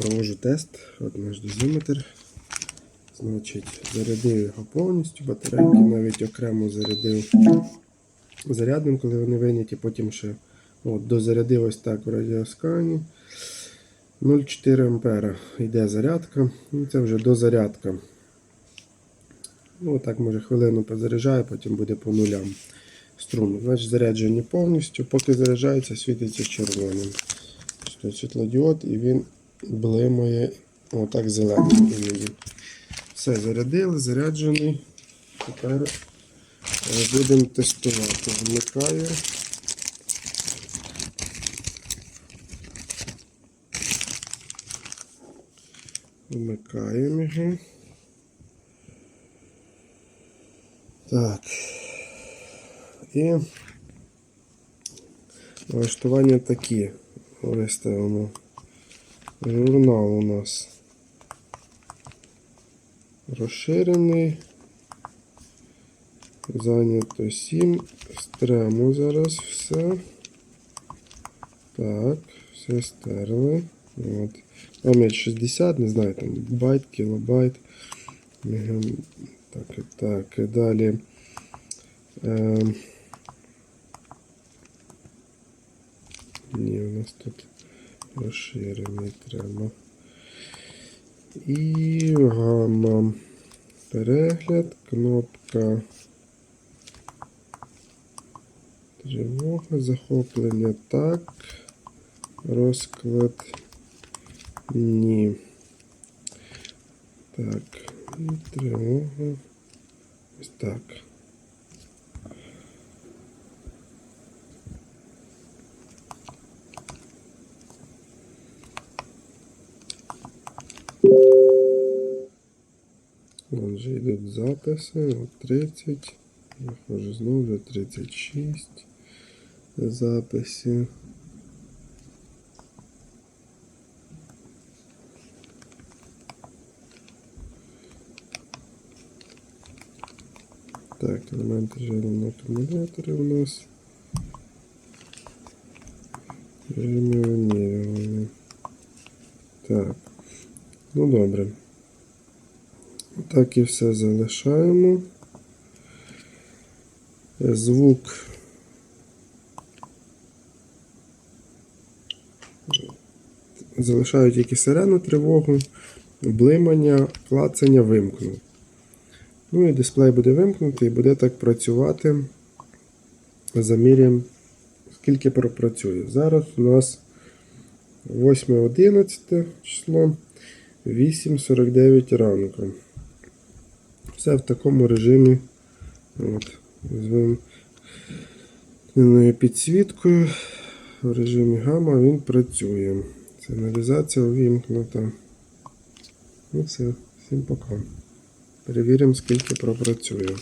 провожу тест. От наш дозиметр. Значить, зарядив його повністю, батарейки навіть окремо зарядив зарядним, коли вони виняті, потім ще от, дозарядив ось так в радіоскані. 0,4 ампера йде зарядка. Ну, це вже дозарядка. Ну, отак, може, хвилину позаряджає, потім буде по нулям струм. Значить, заряджені повністю. Поки заряджається, світиться червоним. Світлодіод і він блимає отак зеленим іноді. Все, зарядили, заряджений. Тепер е, будемо тестувати. Вмикаю. Вмикаємо його. Так. І налаштування такі. Виставимо. Журнал у нас розширений. Зайнято 7. Стремо зараз все. Так, все стерли. От. Пам'ять 60, не знаю, там байт, кілобайт. Мега... Так, так, і далі. Ем... Ні, у нас тут розширений треба. І гамма. Перегляд, кнопка. Тривога, захоплення так. Розклад. Ні. Так. Тривога. Ось так. Вон же йдуть записи. От 30. Виходжу знову вже 36 записів. Так, елементи живлення акумулятори у нас. Режимі вимірювання. Так. Ну добре. Так і все залишаємо. Звук. Залишаю тільки сирену тривогу, блимання, клацання вимкну. Ну і дисплей буде вимкнутий і буде так працювати. Заміряємо, скільки пропрацює. Зараз у нас 8.11 число 8.49 ранку. Все в такому режимі. От, Візьмемо підсвіткою. В режимі гамма він працює. Сигналізація увімкнута. Ну все, всім пока. Перевіримо, скільки пропрацює.